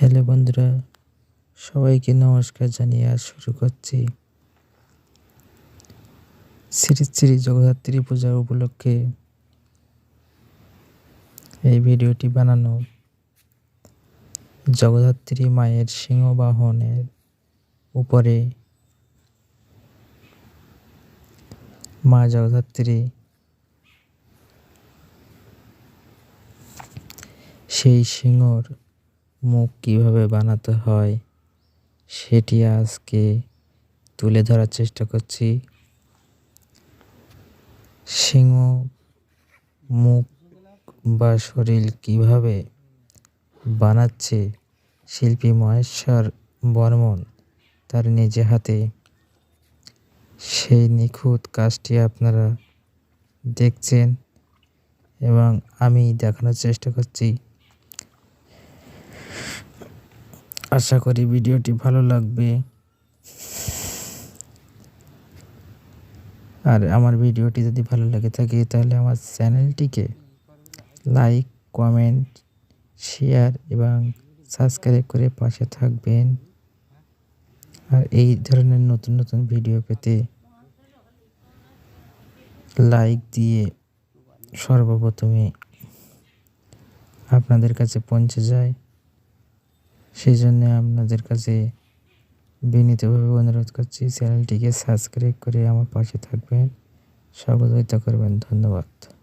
Hello বন্ধুরা, সবাইকে নমস্কার জানিয়ে আজ শুরু করছি। শ্রী শ্রী জগদ্ধাত্রী পূজা উপলক্ষে এই ভিডিওটি বানানো জগদ্ধাত্রী মায়ের সিংহবাহনের উপরে মা জগদ্ধাত্রী সেই সিংহর মুখ কীভাবে বানাতে হয়, সেটি আজকে তুলে ধরার চেষ্টা করছি। সিংহ মুখ বা শরীর কীভাবে বানাচ্ছে, শিল্পী মহেশ্বর বর্মন তার নিজে হাতে। সেই নিখুঁত কাজটি আপনারা দেখছেন এবং আমি দেখানোর চেষ্টা করছি। আশা করি ভিডিওটি ভালো লাগবে। আর আমার ভিডিওটি যদি ভালো লাগে থাকে, তাহলে আমার চ্যানেলটিকে লাইক, কমেন্ট, শেয়ার এবং সাবস্ক্রাইব করে পাশে থাকবেন। আর এই ধরনের নতুন নতুন ভিডিও পেতে লাইক দিয়ে সর্বপ্রথমে আপনাদের কাছে পৌঁছে যায়। সেই জন্য আপনাদের কাছে বিনীতভাবে অনুরোধ করছি, চ্যানেলটিকে সাবস্ক্রাইব করে আমার পাশে থাকবেন। সহযোগিতা করবেন। ধন্যবাদ।